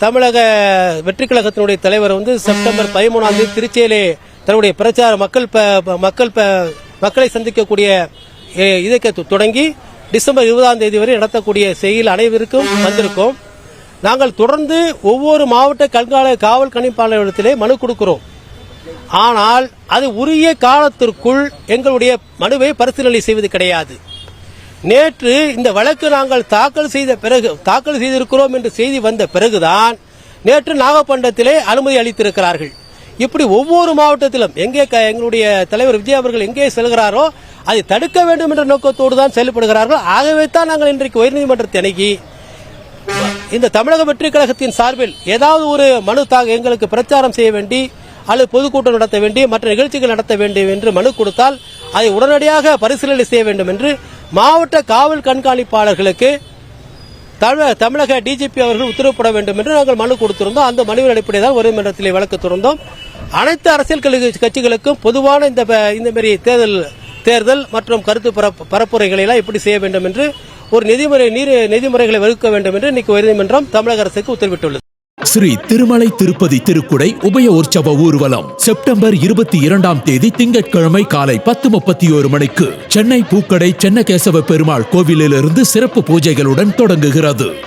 தமிழக வெற்றி கழகத்தினுடைய தலைவர் வந்து செப்டம்பர் பதிமூணாம் தேதி திருச்சியிலே தன்னுடைய பிரச்சார மக்கள் ப- மக்கள் ப- மக்களை சந்திக்கக்கூடிய எ, இதை தொடங்கி டிசம்பர் இருபதாம் தேதி வரை நடத்தக்கூடிய செயல் அனைவருக்கும் வந்திருக்கோம். நாங்கள் தொடர்ந்து ஒவ்வொரு மாவட்ட கண்கால காவல் கணிப்பாளரிடத்திலே மனு கொடுக்கிறோம். ஆனால் அது உரிய காலத்திற்குள் எங்களுடைய மனுவை பரிசீலனை செய்வது கிடையாது. நேற்று இந்த வழக்கு நாங்கள் தாக்கல் செய்த பிறகு தாக்கல் செய்திருக்கிறோம் என்று செய்தி வந்த பிறகுதான் நேற்று நாகப்பட்டினத்திலே அனுமதி அளித்திருக்கிறார்கள். இப்படி ஒவ்வொரு மாவட்டத்திலும் எங்கே க- எங்களுடைய தலைவர் விஜய் அவர்கள் எங்கே செல்கிறாரோ அதை தடுக்க வேண்டும் என்ற நோக்கத்தோடு தான் செயல்படுகிறார்கள் ஆகவே தான் நாங்கள் இன்றைக்கு உயர்நீதிமன்றத்தை அணுகி இந்த தமிழக வெற்றி கழகத்தின் சார்பில் ஏதாவது ஒரு மனு தாக எங்களுக்கு பிரச்சாரம் செய்ய வேண்டி அல்லது பொதுக்கூட்டம் நடத்த வேண்டி மற்ற நிகழ்ச்சிகள் நடத்த வேண்டும் என்று மனு கொடுத்தால் அதை உடனடியாக பரிசீலனை செய்ய வேண்டும் என்று மாவட்ட காவல் கண்காணிப்பாளர்களுக்கு தமிழக டிஜிபி அவர்கள் உத்தரவிட வேண்டும் என்று நாங்கள் மனு கொடுத்திருந்தோம். அந்த மனுவின் அடிப்படையில் தான் உரிமன்றத்தில் வழக்கு தொடர்ந்தோம். அனைத்து அரசியல் கட்சிகளுக்கும் பொதுவான இந்த இந்த மாதிரி தேர்தல் தேர்தல் மற்றும் கருத்து பரப்பு- பரப்புரைகளை எல்லாம் எப்படி செய்ய வேண்டும் என்று ஒரு நிதிமுறை நீர் நிதிமுறைகளை வகுக்க வேண்டும் என்று இன்னைக்கு உயர்நீதிமன்றம் தமிழக அரசுக்கு உத்தரவிட்டுள்ளது. ஸ்ரீ திருமலை திருப்பதி திருக்குடை உபய உற்சவ ஊர்வலம் செப்டம்பர் இருபத்தி இரண்டாம் தேதி திங்கட்கிழமை காலை பத்து முப்பத்தி ஒரு மணிக்கு சென்னை பூக்கடை சென்னகேசவ பெருமாள் கோவிலிலிருந்து சிறப்பு பூஜைகளுடன் தொடங்குகிறது.